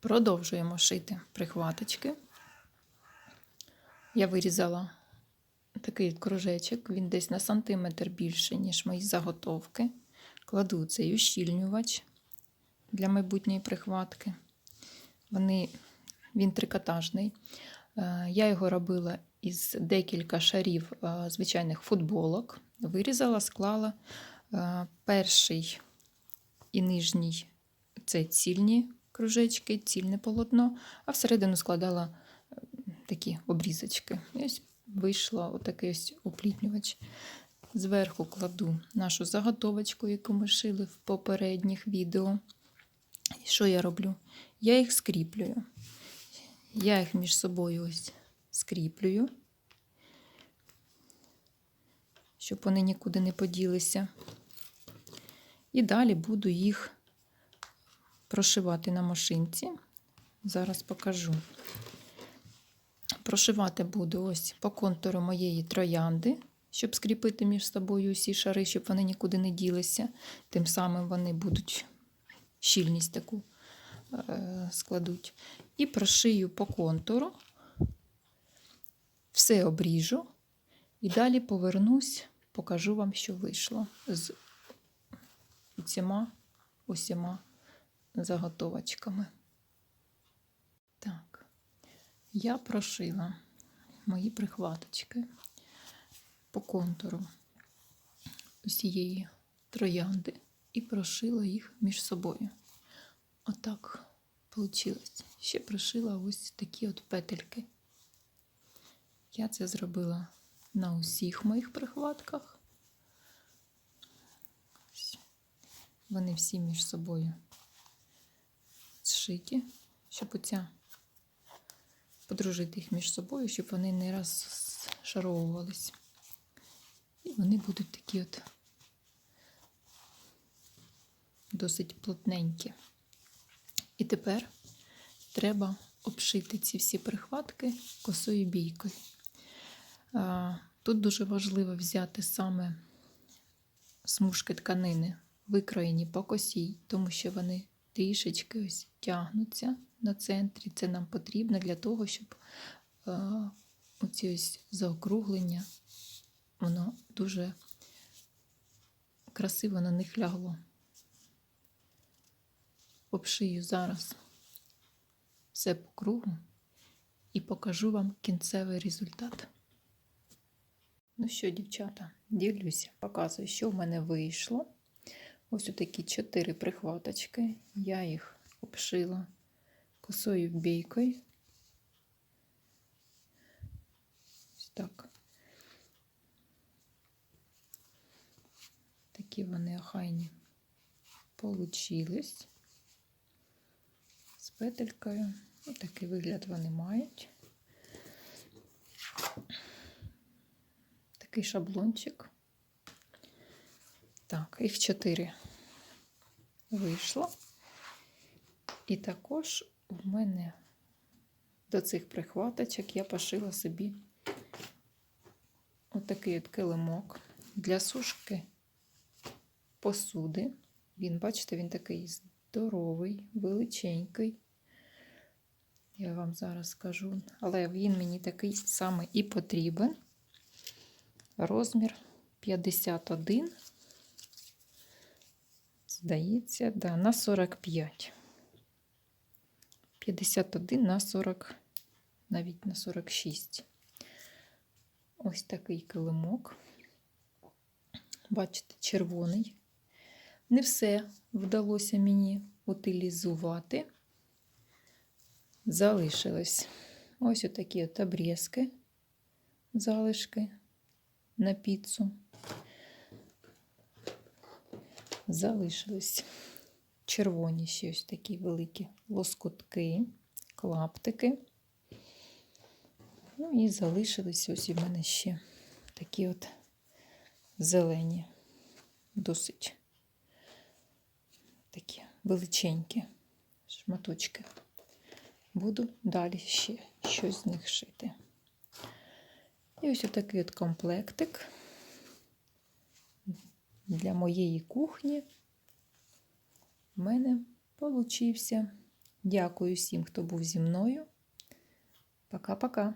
Продовжуємо шити прихваточки. Я вирізала такий кружечок, він десь на сантиметр більше, ніж мої заготовки. Кладу цей ущільнювач для майбутньої прихватки. Вони, він трикотажний. Е, Я його робила із декілька шарів е, звичайних футболок. Вирізала, склала е, перший і нижній це цільні кружечки, цільне полотно, а всередину складала такі обрізочки. І ось вийшло отакий ось уплітнювач. Зверху кладу нашу заготовочку, яку ми шили в попередніх відео. І що я роблю? Я їх скріплюю. Я їх між собою ось скріплюю, щоб вони нікуди не поділися. І далі буду їх прошивати на машинці. Зараз покажу. Прошивати буду ось по контуру моєї троянди, щоб скріпити між собою усі шари, щоб вони нікуди не ділися. Тим самим вони будуть щільність таку е, складуть. І прошию по контуру, все обріжу і далі повернусь, покажу вам, що вийшло з цими усіма заготовочками. Так, я прошила мої прихваточки по контуру усієї троянди і прошила їх між собою. Отак вийшло. Ще прошила ось такі от петельки. Я це зробила на усіх моїх прихватках. Вони всі між собою зшиті, щоб оця подружити їх між собою, щоб вони не розшаровувались. І вони будуть такі от досить плотненькі. І тепер треба обшити ці всі прихватки косою бійкою. Тут дуже важливо взяти саме смужки тканини, викроєні по косій, тому що вони трішечки ось тягнуться на центрі. Це нам потрібно для того, щоб а, оці ось заокруглення, воно дуже красиво на них лягло. Обшию зараз все по кругу і покажу вам кінцевий результат. Ну що, дівчата, ділюся, показую, що в мене вийшло. Ось такі чотири прихваточки. Я їх обшила косою бійкою. Ось так. Такі вони охайні получились з петелькою. Ось такий вигляд вони мають. Такий шаблончик. Так, їх чотири вийшло. І також в мене до цих прихваточок я пошила собі отакий от килимок для сушки посуди. Він, бачите, він такий здоровий, величенький. Я вам зараз скажу, але він мені такий саме і потрібен. Розмір 51, здається, да, на 45. 51 на 40, навіть на 46. Ось такий килимок. Бачите, червоний. Не все вдалося мені утилізувати. Залишилось ось отакі от обрізки, залишки на піцу. Залишились червоні ще ось такі великі лоскутки, клаптики. Ну і залишились ось у мене ще такі от зелені, досить такі величенькі шматочки. Буду далі ще щось з них шити. І ось такий от комплектик для моєї кухні в мене получився Дякую всім, хто був зі мною. Пока-пока.